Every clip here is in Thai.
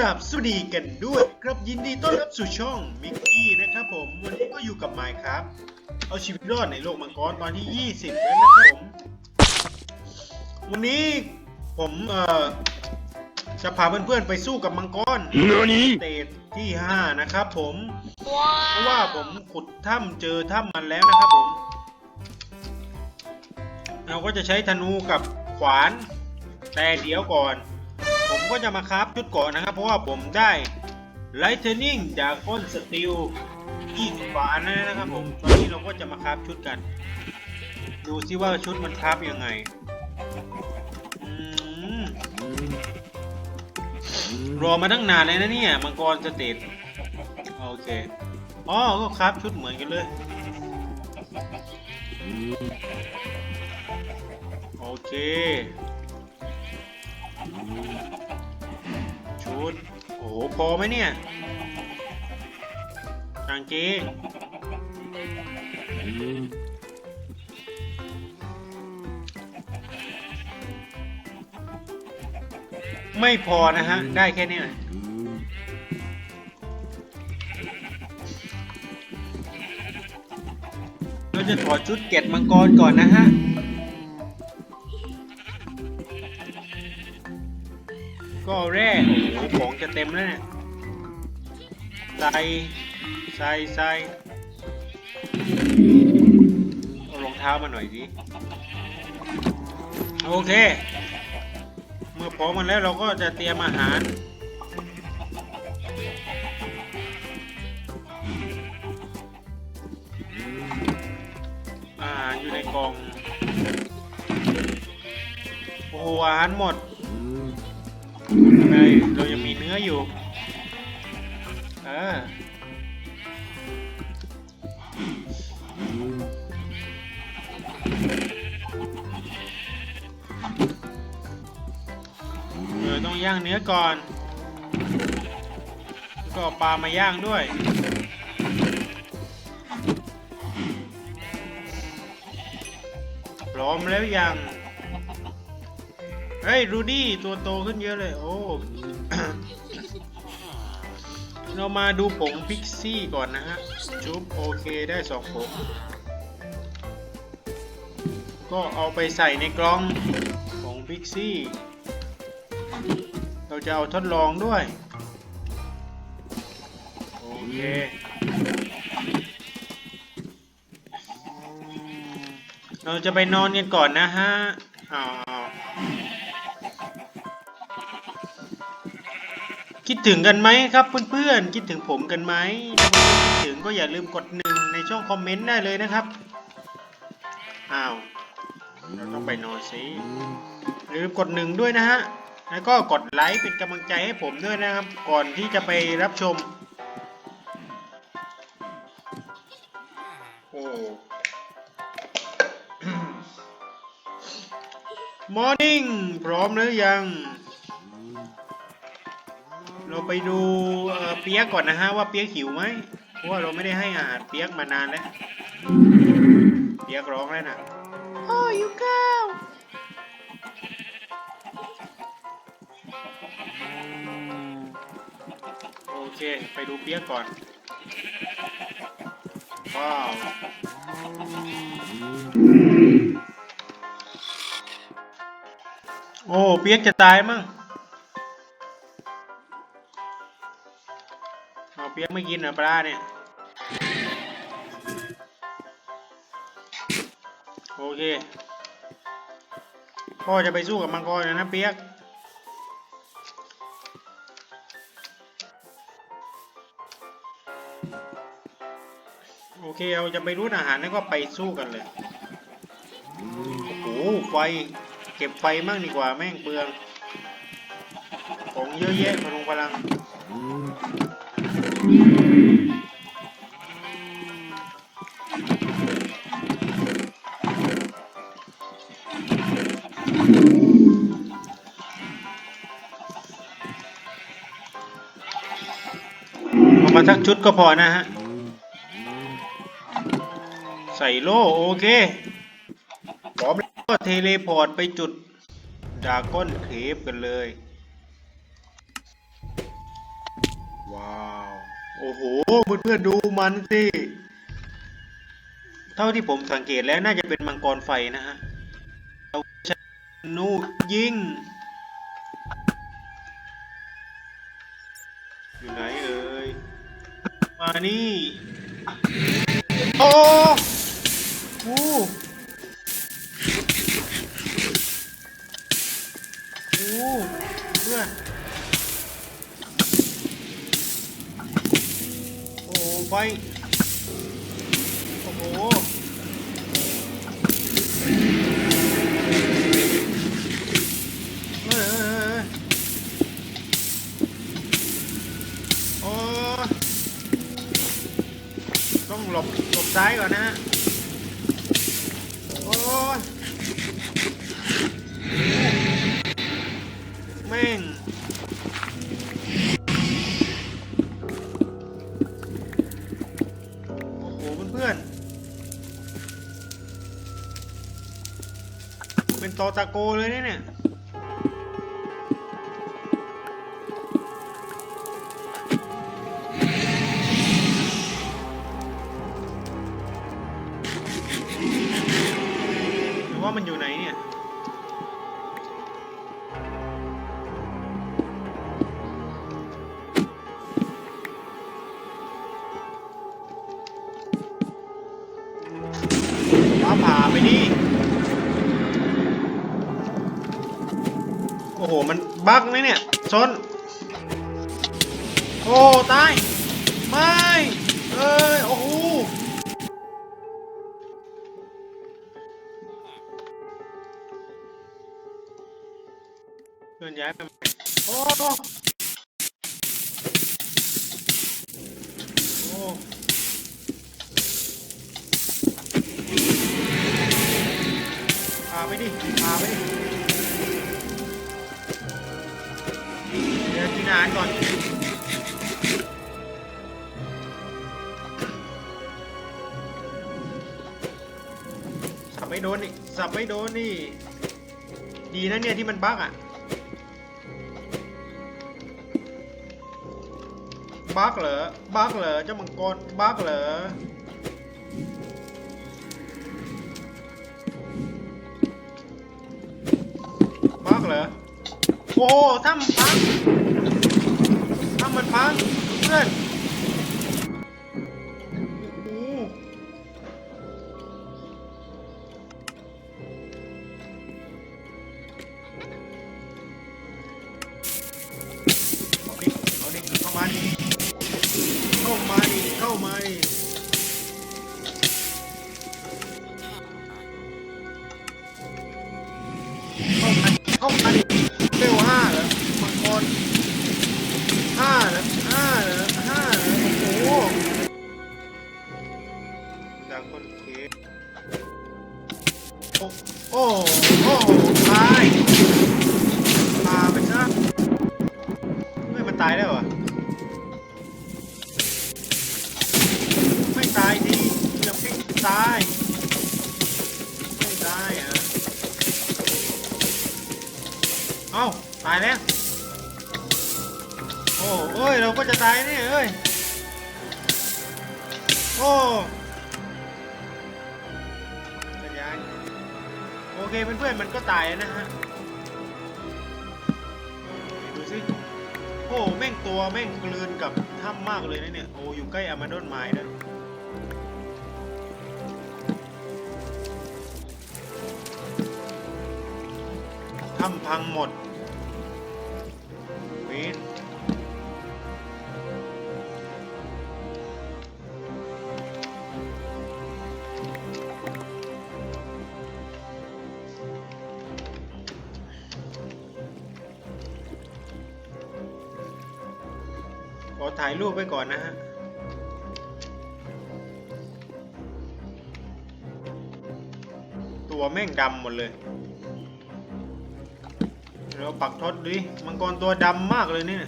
ราบสวัสดีกันด้วยครับยินดีต้อนรับสู่ช่องมิกกี้นะครับผม วันนี้ก็อยู่กับไมค์ครับ เอาชีวิตรอดในโลกมังกรตอนที่ 20 แล้วนะครับผม วันนี้ผมเอ่อจะพาเพื่อนๆไปสู้กับมังกร何สเตจที่ 5 นะครับผม เพราะว่าผมขุดถ้ำเจอถ้ำมันแล้วนะครับผม เราก็จะใช้ธนูกับขวานแต่เดี๋ยวก่อน ผมก็จะมาคราฟชุดก่อนนะครับ เพราะว่าผมได้ Lightning Dragon Steel อีกฝานะนะครับผม ตอนนี้เราก็จะมาคราฟชุดกัน ดูซิว่าชุดมันคราฟยังไงรอมาตั้งนานเลยนะเนี่ยมังกรสเตตโอเคอ๋อก็คราฟชุดเหมือนกันเลย โอเค ชุดโอ้โหพอไหมเนี่ยกางเกงไม่พอนะฮะ ได้แค่นี้นะเราจะถอดชุดเกล็ดมังกรก่อนนะฮะ ก็แรกโอ้โหของจะเต็มแล้วเนี่ยใส่ใส่ใส่เอารองเท้ามาหน่อยดิโอเค เมื่อพร้อมมันแล้วเราก็จะเตรียมอาหาร อาหารอยู่ในกล่องโอ้โหอาหารหมด เรายังมีเนื้ออยู่เออเออต้องย่างเนื้อก่อนก็เอาปลามาย่างด้วยพร้อมแล้วยัง เฮ้ยรูดี้ตัวโตขึ้นเยอะเลย โอ้ เรามาดูผงพิกซี่ก่อนนะฮะ ชุบโอเคได้สองผง ก็เอาไปใส่ในกล่องผงพิกซี่ เราจะเอาทดลองด้วย โอเคเราจะไปนอนกันก่อนนะฮะอ้า คิดถึงกันไหมครับเพื่อนๆ คิดถึงผมกันไหมถ้าเพื่อนๆคิดถึงก็อย่าลืมกดหนึ่งในช่องคอมเมนต์ได้เลยนะครับ อ้าว เราต้องไปนอนสิอย่าลืมกดหนึ่งด้วยนะฮะ แล้วก็กดไลค์เป็นกำลังใจให้ผมด้วยนะครับ ก่อนที่จะไปรับชม โอ้ มอร์นิ่ง พร้อมหรือยัง เราไปดูเอ่อเปียกก่อนนะฮะว่าเปียกหิวไหมเพราะว่าเราไม่ได้ให้อาหารเปียกมานานแล้วเปียกร้องแล้วนะโอ้ยูก้าวโอเค ไปดูเปียกก่อนว้าวโอ้เปียกจะตายมั้ง ปียกไม่กินเหรอปลาเนี่ย โอเค พ่อจะไปสู้กับมังกรนะนะเปียก โอเค เราจะไปรุ่นอาหารแล้วก็ไปสู้กันเลย โอ้โหไฟ เก็บไฟมั่งดีกว่าแม่งเปลือง ของเยอะแยะพลุงพลัง มาสักชุดก็พอนะฮะ ใส่โล่โอเคพร้อมแล้วก็เทเลพอร์ตไปจุดดาก้อนเคฟกันเลย อ้โหเพื่อนๆดูมันสิ เท่าที่ผมสังเกตแล้วน่าจะเป็นมังกรไฟนะฮะเอาชนูยิงอยู่ไหนเอ่ย มานี่ โอ้โหโอ้เพื่อน ไฟ โอ้โหเฮ้ยเฮ้ยเฮ้ยโอ้ต้องหลบ หลบซ้ายก่อนนะฮะ โตตะโกเลยเนี่ยเนี่ยหรือว่ามันอยู่ไหนเนี่ย ชน โอ้ ตาย สับไม่โดนนี่ ดีนะเนี่ยที่มันบั๊กอะ บั๊กเหรอ บั๊กเหรอเจ้ามังกร บั๊กเหรอบักเหรอ โอ้ถ้ำพังถ้ำมันพังเพื่อน ไม่ตายไม่ตายเหรอะเอ้าตายแล้วโอ้เอ้ยเราก็จะตายนี่เอ้ยโอ้จะย้ายโอเคเพื่อนๆมันก็ตายนะฮะดูสิโอ้แม่งตัวแม่งกลืนกับถ้ำมากเลยนะเนี่ยโอ้อยู่ใกล้อามาดอนไม้ด้วย ถ้ำพังหมดเวนขอถ่ายรูปไว้ก่อนนะฮะตัวแม่งดำหมดเลย เราปักทดดิมังกรตัวดำมากเลยเนี่ย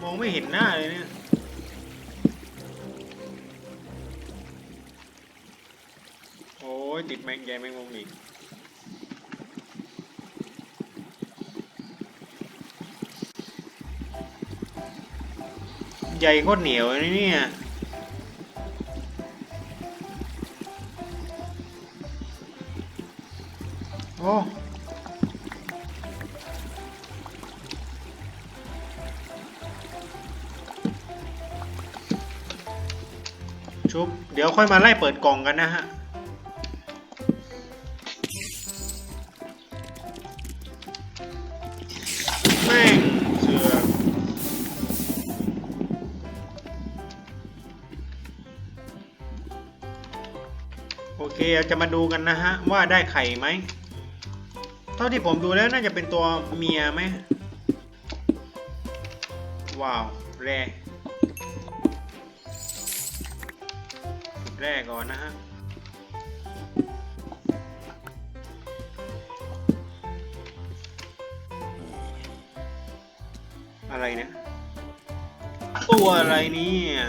มองไม่เห็นหน้าเลยเนี่ยโอ้ยติดแมงใหญ่แมงมุมอีกใหญ่โคตรเหนียวเลยเนี่ยโอ้ ชุบ เดี๋ยวค่อยมาไล่เปิดกล่องกันนะฮะ แม่งเสือโอเคเราจะมาดูกันนะฮะ ว่าได้ไข่ไหม เท่าที่ผมดูแล้วน่าจะเป็นตัวเมียไหม ว้าว แร่ ร่ก่อนนะฮะอะไรเนี่ยตัวอะไรเนี่ย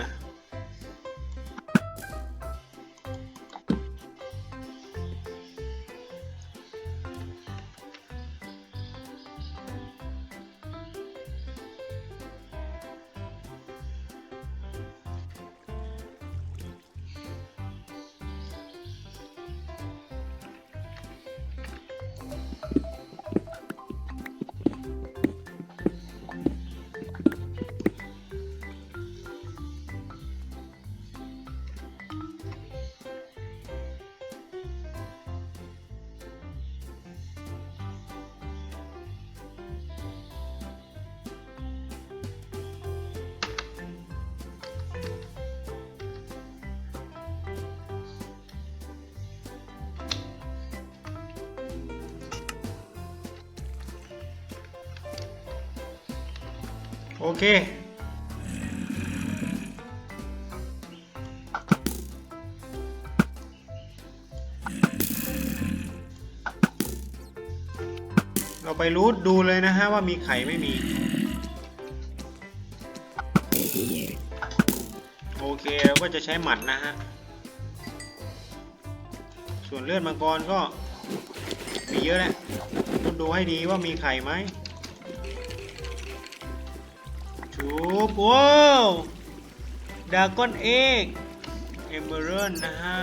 โอเค เราไปรูทดูเลยนะฮะว่ามีไข่ไม่มี โอเคเราก็จะใช้หมัดนะฮะ ส่วนเลือดมังกรก็มีเยอะแหละดูให้ดีว่ามีไข่ไหม ชูบว้าวดากอนเอกเอมเบอร์นะฮะ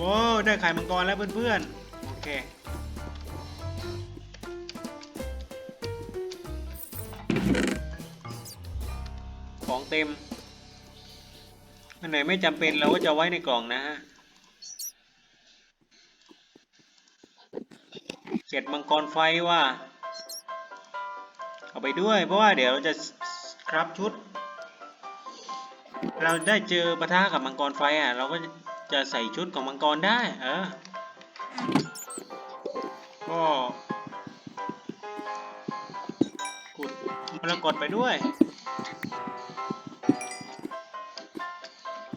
ว้าวได้ไข่มังกรแล้วเพื่อนๆ โอเคของเต็ม อันไหนไม่จำเป็นเราก็จะไว้ในกล่องนะฮะเจ็ดมังกรไฟว่า ไปด้วย เพราะว่าเดี๋ยวเราจะครับชุด เราได้เจอปะทะกับมังกรไฟอะ เราก็จะใส่ชุดของมังกรได้ เออ ก็กดมรกดไปด้วย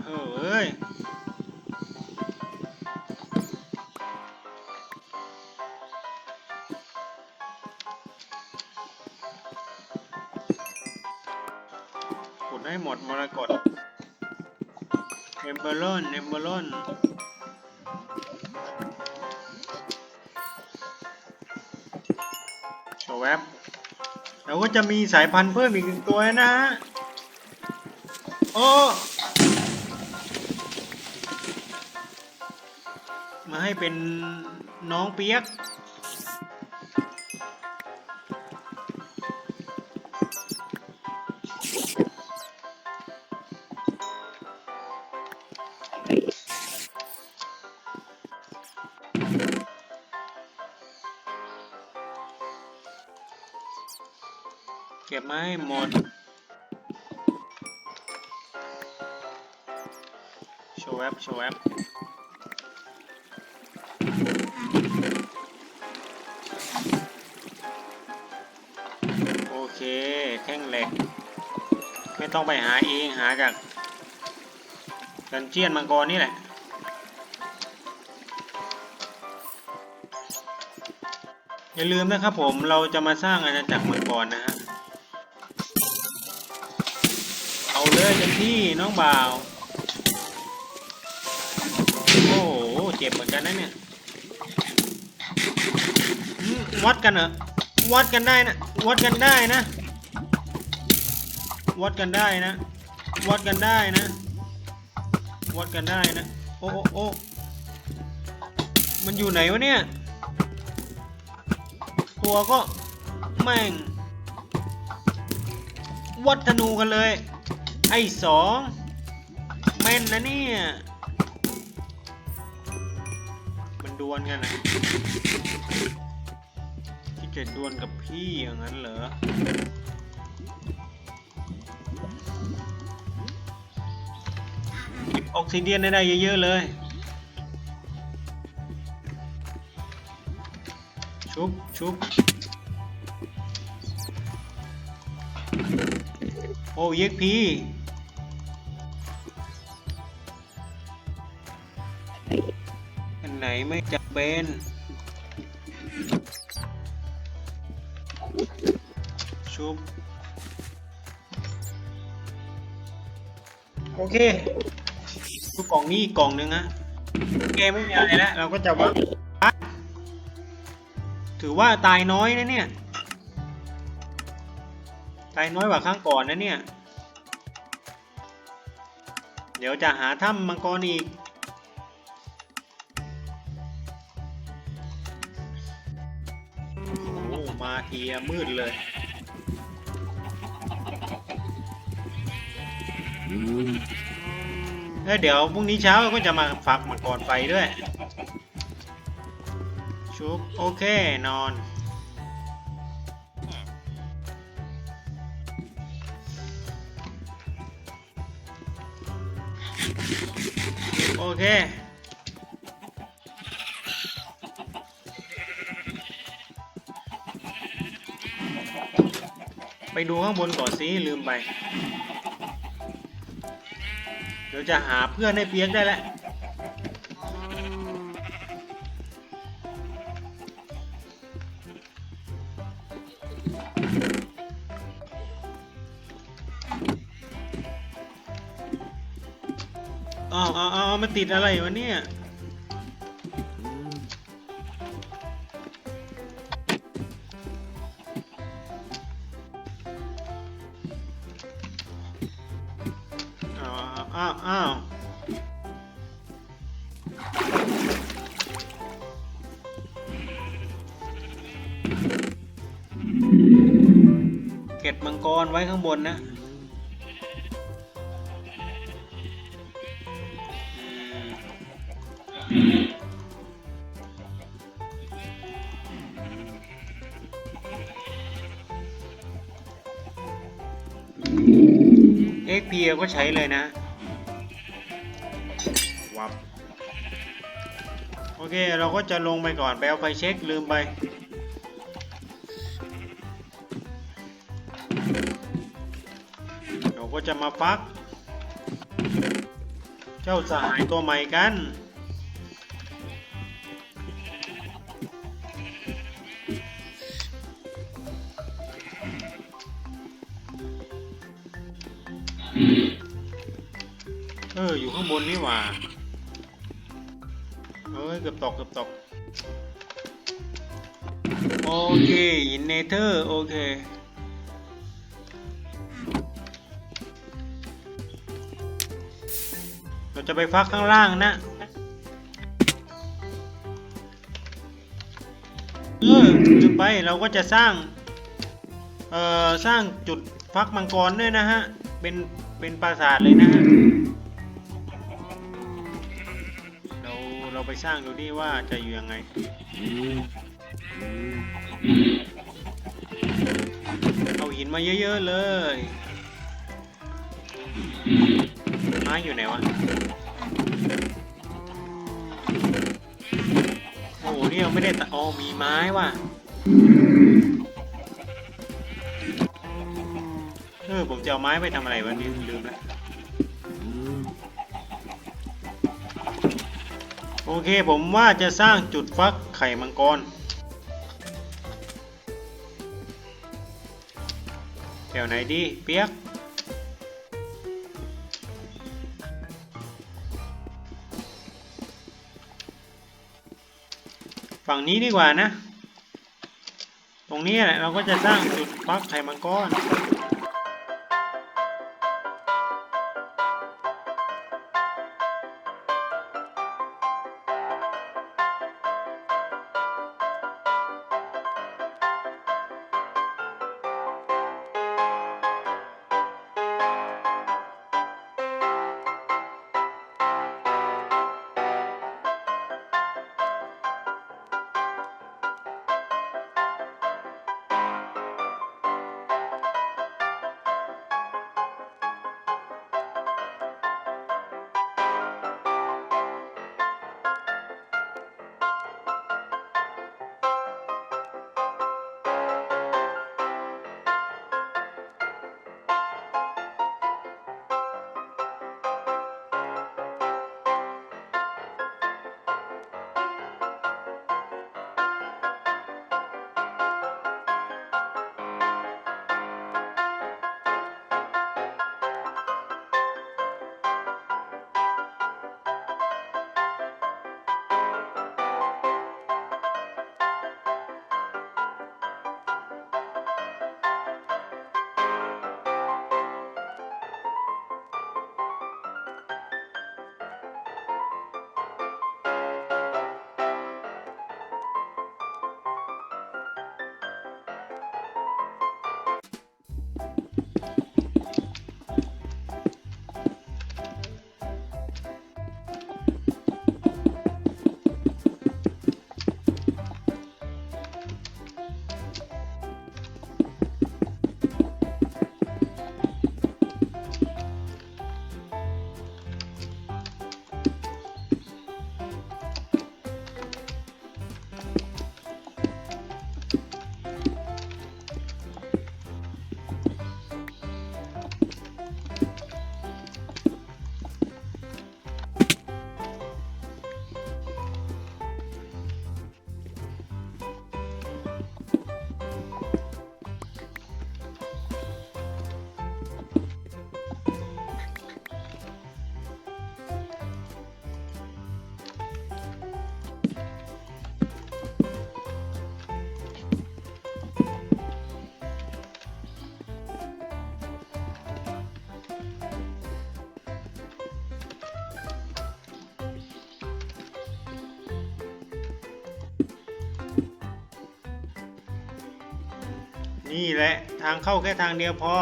เออเอ้ย มรกตเอมเบอร์ลอนเอมเบอร์ลอนโชว์แวบเราก็จะมีสายพันธุ์เพิ่มอีกหนึ่งตัวนะฮะ โอ้มาให้เป็นน้องเปียก เก็บไม้หมด โชว์แอปโชว์แอปโอเค แท่งเหล็ก ไม่ต้องไปหาเอง หาจาก ดันเจียนมังกรนี่แหละ อย่าลืมนะครับผมเราจะมาสร้างอาณาจักรมังกรนะฮะ เอาเลยเต็มที่น้องบ่าว โอ้โห เจ็บเหมือนกันนะเนี่ย วัดกันเหรอ วัดกันได้นะ วัดกันได้นะ วัดกันได้นะ วัดกันได้นะ วัดกันได้นะ โอ้โอ้โอ้มันอยู่ไหนวะเนี่ย ตัวก็แม่ง วัดธนูกันเลย ไอ้สองแม่นนะเนี่ย มันดวลกันนะที่จะดวลกับพี่อย่างนั้นเหรอ เก็บออกซิเดียนได้เยอะๆเลย ชุบชุบโอ้เย็กพีอันไหนไม่จำเป็นชุบ โอเค ดูกล่องนี้อีกกล่องหนึ่งนะเกมไม่มีอะไรแล้วเราก็จะวัดถือว่าตายน้อยนะเนี่ย ตายน้อยกว่าครั้งก่อนนะเนี่ย เดี๋ยวจะหาถ้ำมังกรอีก โอ้มาทีอะมืดเลย ล้วเดี๋ยวพรุ่งนี้เช้าก็จะมาฝักมังกรไฟด้วย ชุบโอเคนอน โอเคไปดูข้างบนก่อนสิลืมไป ดี๋ยวจะหาเพื่อนให้เปียกได้แล้วอ้าวอ้าวอ้าวมันติดอะไรวะเนี่ย ข้างบนนะอืมเอ็กพีก็ใช้เลยนะ วับ โอเค เราก็จะลงไปก่อน ไปเอาไฟเช็คลืมไป จะมาฟัก เจ้าสหายตัวใหม่กัน เออ อยู่ข้างบนนี่หว่า เอ้ย เกือบตก เกือบตก โอเค อินเนเธอร์ โอเค เราจะไปฟักข้างล่างนะเออลืมไปเราก็จะสร้าง เอ่อ สร้างจุดฟักมังกรด้วยนะฮะ เป็น เป็นปราสาทเลยนะฮะ เรา เราไปสร้างดูดิว่าจะอยู่ยังไง เอาหินมาเยอะ ๆ เลย ม้อยู่ไหนวะ โอ้โหนี่ยังไม่ได้ตัดอ๋อมีไม้ว่ะ เออผมจะเอาไม้ไปทำอะไรวะนี่ลืมแล้วโอเคผมว่าจะสร้างจุดฟักไข่มังกร แถวไหนดีเปียก ฝั่งนี้ดีกว่านะ ตรงนี้แหละเราก็จะสร้างจุดปักไข่มังกร นี่แหละทางเข้าแค่ทางเดียวพอ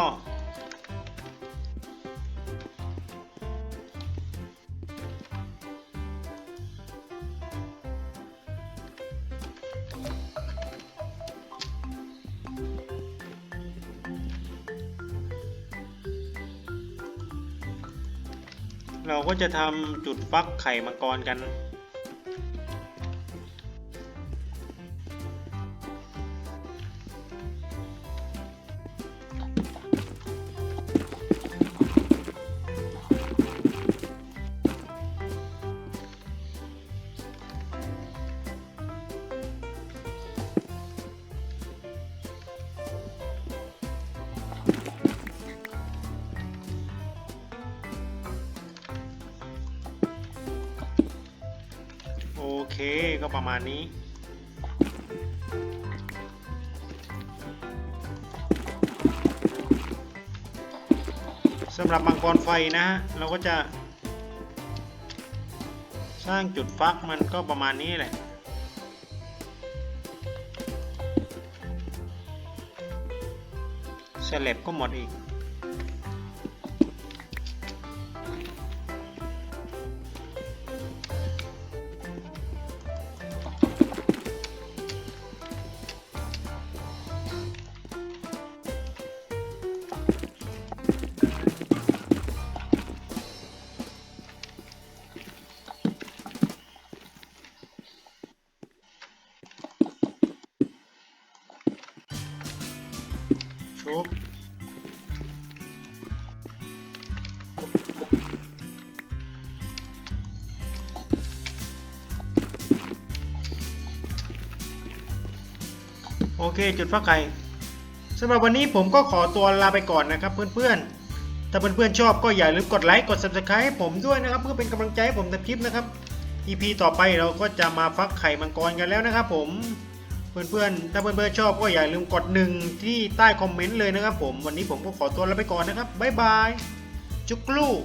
เราก็จะทำจุดฟักไข่มังกรกัน เคก็ประมาณนี้ สำหรับมังกรไฟนะฮะ เราก็จะ สร้างจุดฟักมันก็ประมาณนี้แหละเสลบก็หมดอีก เคจุดฟักไข่สำหรับวันนี้ผมก็ขอตัวลาไปก่อนนะครับเพื่อนๆ ถ้าเพื่อนๆชอบก็อย่าลืมกดไลค์กด subscribe ให้ผมด้วยนะครับ เพื่อเป็นกำลังใจให้ผมทำคลิปนะครับ EP ต่อไปเราก็จะมาฟักไข่มังกรกันแล้วนะครับผมเพื่อนๆ ถ้าเพื่อนๆชอบก็อย่าลืมกดหนึ่งที่ใต้คอมเมนต์เลยนะครับผม วันนี้ผมก็ขอตัวลาไปก่อนนะครับ บ๊ายบาย จุกลูก